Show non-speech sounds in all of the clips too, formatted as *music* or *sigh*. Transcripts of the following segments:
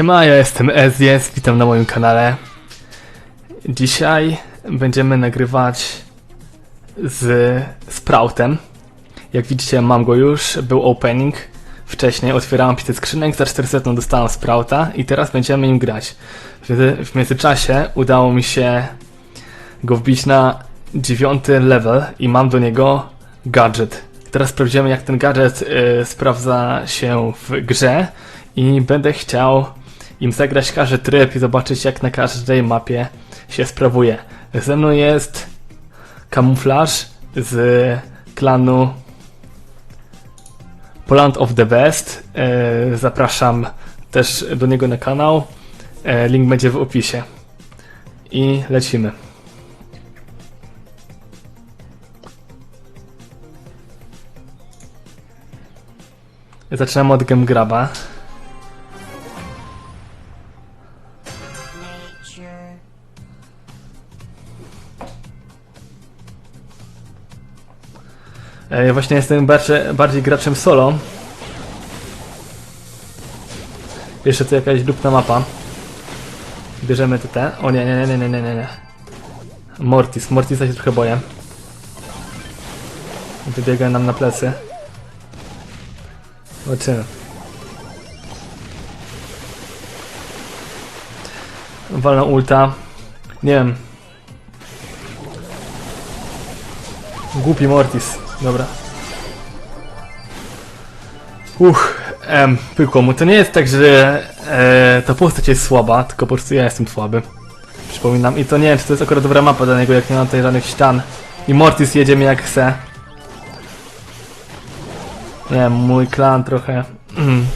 Siema, ja jestem Ezjes, witam na moim kanale. Dzisiaj będziemy nagrywać z Sproutem. Jak widzicie mam go już, był opening. Wcześniej otwierałem pisę skrzynek, za 400 dostałem Sprouta i teraz będziemy nim grać. W, międzyczasie udało mi się go wbić na dziewiąty level i mam do niego gadżet. Teraz sprawdzimy jak ten gadżet y, sprawdza się w grze i będę chciał im zagrać każdy tryb i zobaczyć jak na każdej mapie się sprawuje. Ze mną jest kamuflaż z klanu Poland of the Best. E, Zapraszam też do niego na kanał. E, Link będzie w opisie. I lecimy. Zaczynamy od Game Ja właśnie jestem bardziej, bardziej graczem solo. Jeszcze tu jakaś dupna mapa. Bierzemy te te. O nie, nie, nie, nie, nie, nie, nie. Mortis, Mortisa się trochę boję. Wybiega nam na plecy. Zobaczymy. Walną ulta. Nie wiem. Głupi Mortis. Dobra. Uch, em, pykło mu. To nie jest tak, że e, ta postać jest słaba, tylko po prostu ja jestem słaby. Przypominam. I to nie wiem, czy to jest akurat dobra mapa dla niego, jak nie ma tutaj żadnych ścian. I Mortis jedzie mnie jak chce. Nie mój klan trochę... Mm,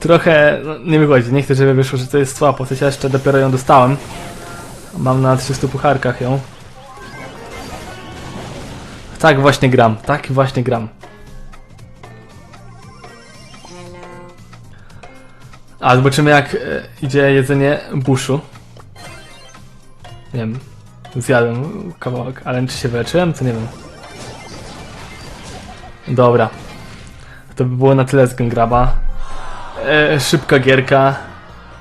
trochę... No, nie wychodzi. Nie chcę, żeby wyszło, że to jest słaba postać. Ja jeszcze dopiero ją dostałem. Mam na 300 pucharkach ją. Tak właśnie gram, tak właśnie gram. A zobaczymy jak e, idzie jedzenie buszu. Nie wiem, zjadłem kawałek, ale czy się wyleczyłem, to nie wiem. Dobra. To by było na tyle z Gengraba. E, szybka gierka,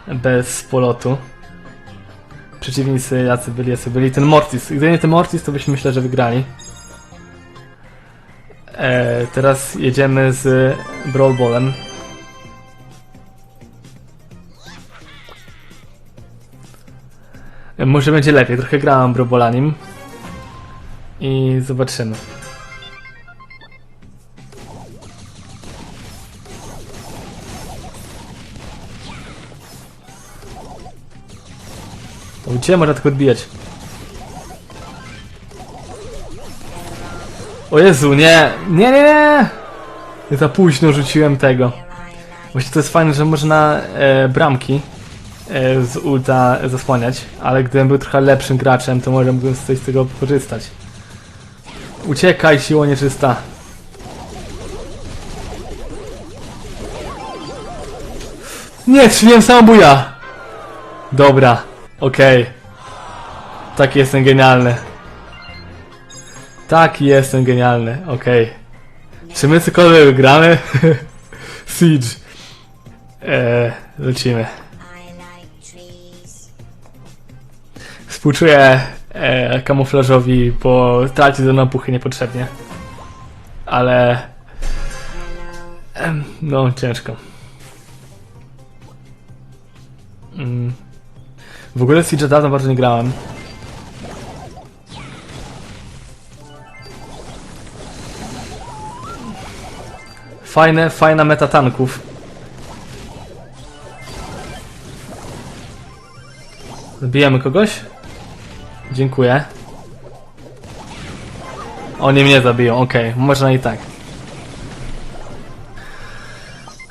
bez polotu. Przeciwnicy jacy byli, jacy byli. Ten Mortis, gdyby nie ten Mortis, to byśmy myślę, że wygrali. E, teraz jedziemy z Brawl Ballem. E, Może będzie lepiej, trochę grałem Brawl nim. I zobaczymy. Gdzie można tak odbijać? O Jezu, nie! Nie, nie, nie! Ja za późno rzuciłem tego. Właśnie to jest fajne, że można e, bramki e, z ulta zasłaniać, ale gdybym był trochę lepszym graczem, to może mógłbym coś z tego korzystać. Uciekaj, siło nieczysta. Nie, strzeliłem samobuja! Dobra, okej. Tak jestem genialny. Tak, jestem genialny, okej. Czy my cokolwiek wygramy? *laughs* Siege. Eee, lecimy. Współczuję e, kamuflażowi, bo traci do napuchy niepotrzebnie. Ale... No, ciężko. Mm. W ogóle Siege'a dawno bardzo nie grałem. Fajne, fajna meta tanków. Zabijamy kogoś? Dziękuję. Oni mnie zabiją, okej, można i tak.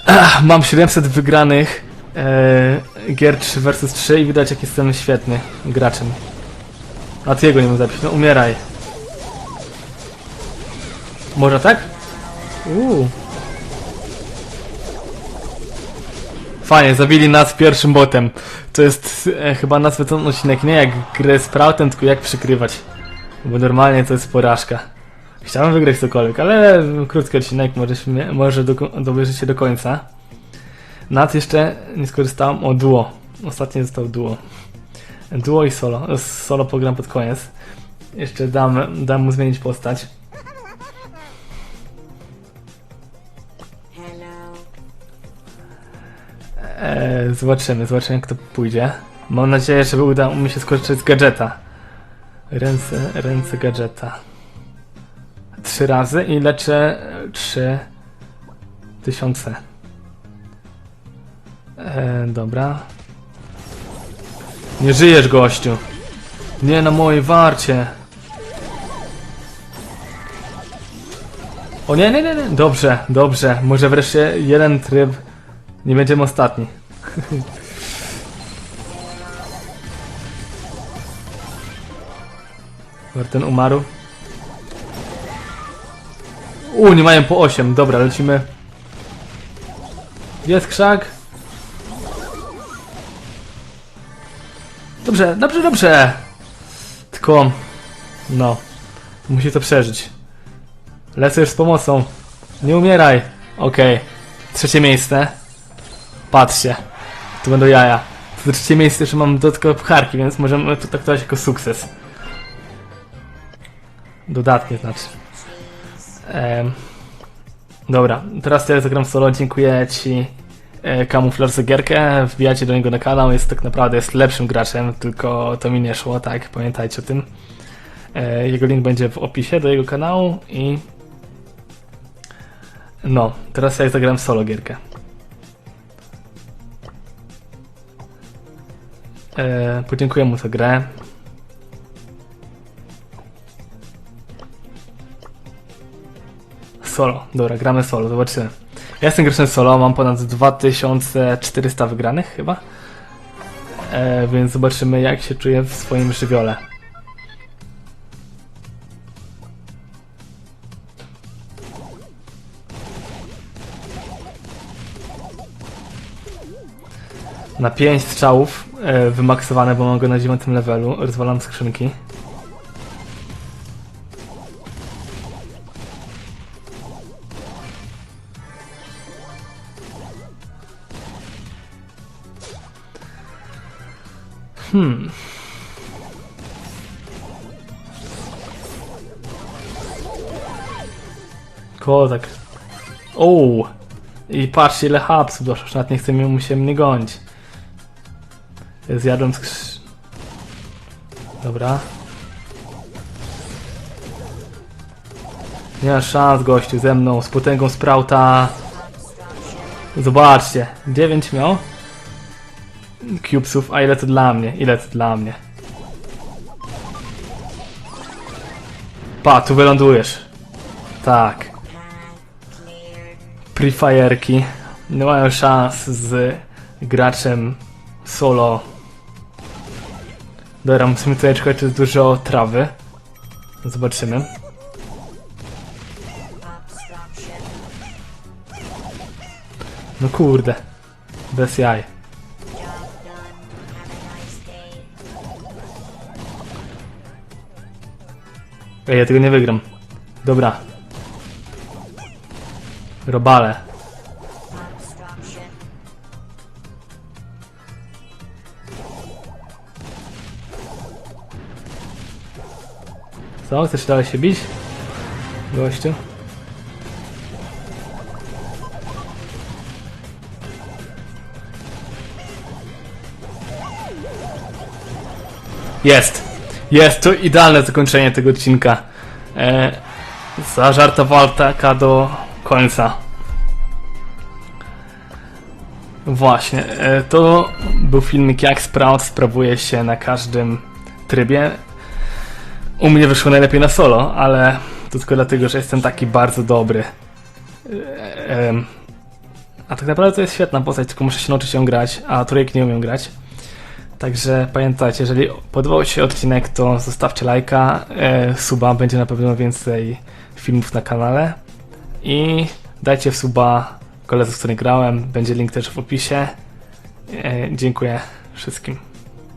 Ach, mam 700 wygranych e, gier 3 vs 3 i widać jak jestem świetny graczem. A ty jego nie mam zabić, no umieraj. Może tak? Uuu. Fajnie, zabili nas pierwszym botem. To jest e, chyba nazwę ten odcinek nie jak grę z Sproutem, tylko jak przykrywać. Bo normalnie to jest porażka. Chciałem wygrać cokolwiek, ale krótki odcinek, może, może do, dobierzecie do końca. Nad jeszcze nie skorzystałem o duo. Ostatnio został duo. Duo i solo. Solo pogram pod koniec. Jeszcze dam, dam mu zmienić postać. Hello. Eee, zobaczymy, zobaczymy jak to pójdzie. Mam nadzieję, że uda mi się skorzystać z gadżeta. Ręce, ręce gadżeta. Trzy razy i leczę e, trzy tysiące. Eee, dobra. Nie żyjesz, gościu. Nie na mojej warcie. O nie, nie, nie, nie. Dobrze, dobrze. Może wreszcie jeden tryb nie będziemy ostatni. Ten umarł. U, nie mają po 8. Dobra, lecimy. Jest krzak. Dobrze, dobrze, dobrze. Tylko, no, musi to przeżyć. Lecę już z pomocą. Nie umieraj. Okej. Trzecie miejsce. Patrzcie. Tu będą jaja. To trzecie miejsce jeszcze mam dodatkowe pcharki, więc możemy to traktować jako sukces. Dodatnie znaczy. Em, dobra, teraz ja zagram solo. Dziękuję Ci e, za gierkę. Wbijajcie do niego na kanał. Jest tak naprawdę jest lepszym graczem, tylko to mi nie szło, tak? Pamiętajcie o tym. E, jego link będzie w opisie do jego kanału i no, teraz ja zagram solo gierkę. E, podziękuję mu za grę. Solo, dobra, gramy solo, zobaczymy. Ja jestem graczem solo, mam ponad 2400 wygranych chyba. E, więc zobaczymy jak się czuję w swoim żywiole. Na 5 strzałów e, wymaksowane, bo mam go na 9 levelu. Rozwalam skrzynki. Hmm. Kozak. O! I patrzcie ile hapsów doszło, nawet nie chce mu się mnie gonić. Zjadłem skrz... Dobra. Nie ma szans gościu ze mną, z potęgą Sprouta. Zobaczcie, 9 miał. Cubesów, a ile to dla mnie? Ile to dla mnie? Pa, tu wylądujesz. Tak. Prefire'ki nie mają szans z graczem solo. Dobra, musimy tutaj czekać, czy jest dużo trawy. Zobaczymy. No kurde. Bez jaj. Ej, ja tego nie wygram. Dobra. Robale. Co? Chcesz dalej się bić? Gościu? Jest! Jest! To idealne zakończenie tego odcinka. E, zażarta walka do końca. Właśnie, e, to był filmik jak Sprout sprawuje się na każdym trybie. U mnie wyszło najlepiej na solo, ale to tylko dlatego, że jestem taki bardzo dobry. E, A tak naprawdę to jest świetna postać, tylko muszę się nauczyć ją grać, a trójek nie umiem grać. Także pamiętajcie, jeżeli podobał się odcinek, to zostawcie lajka, e, suba, będzie na pewno więcej filmów na kanale. I dajcie w suba koledze, z którym grałem, będzie link też w opisie. E, dziękuję wszystkim.